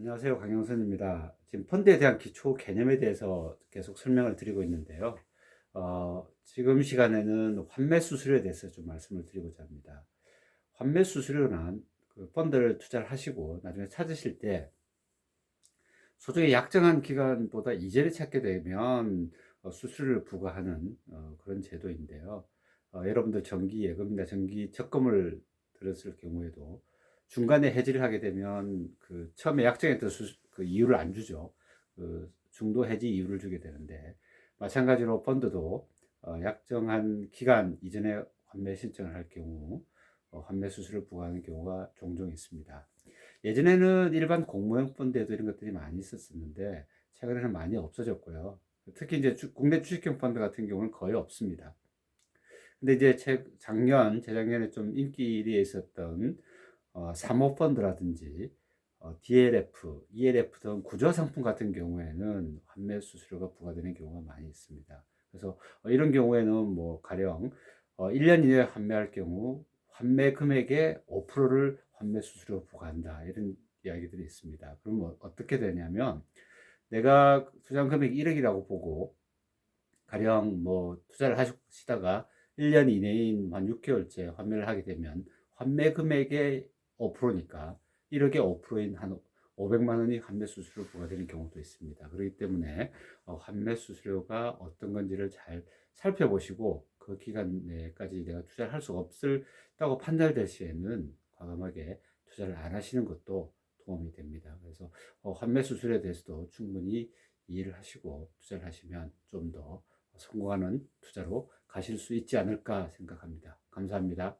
안녕하세요. 강영선입니다. 지금 펀드에 대한 기초 개념에 대해서 계속 설명을 드리고 있는데요. 어, 지금 시간에는 환매 수수료에 대해서 좀 말씀을 드리고자 합니다. 환매 수수료는 그 펀드를 투자를 하시고 나중에 찾으실 때 소정의 약정한 기간보다 이전에 찾게 되면 어, 수수료를 부과하는 어, 그런 제도인데요. 어, 여러분들 정기 예금이나 정기 적금을 들었을 경우에도 중간에 해지를 하게 되면 그 처음에 약정했던 수, 그 이유를 안 주죠. 그 중도 해지 이유를 주게 되는데 마찬가지로 펀드도 어, 약정한 기간 이전에 환매 신청을 할 경우 어, 환매 수수료를 부과하는 경우가 종종 있습니다. 예전에는 일반 공모형 펀드에도 이런 것들이 많이 있었었는데 최근에는 많이 없어졌고요. 특히 이제 주- 국내 주식형 펀드 같은 경우는 거의 없습니다. 근데 이제 제, 작년, 재작년에 좀 인기리에 있었던 어, 사모펀드라든지 어, DLF, ELF 등 구조 상품 같은 경우에는 환매 수수료가 부과되는 경우가 많이 있습니다. 그래서 어, 이런 경우에는 뭐 가령 어, 1년 이내에 환매할 경우 환매 금액의 5%를 환매 수수료 부과한다 이런 이야기들이 있습니다. 그러면 어떻게 되냐면 내가 투자 금액 1억이라고 보고 가령 뭐 투자를 하시다가 1년 이내인 한 6개월째 환매를 하게 되면 환매 금액의 5%니까 1억에 5%인 한 500만 원이 환매 수수료 부과되는 경우도 있습니다. 그렇기 때문에 어, 환매 수수료가 어떤 건지를 잘 살펴보시고 그 기간 내까지 내가 투자를 할 수가 없을다고 판단될 시에는 과감하게 투자를 안 하시는 것도 도움이 됩니다. 그래서 어, 환매 수수료에 대해서도 충분히 이해를 하시고 투자를 하시면 좀 더 성공하는 투자로 가실 수 있지 않을까 생각합니다. 감사합니다.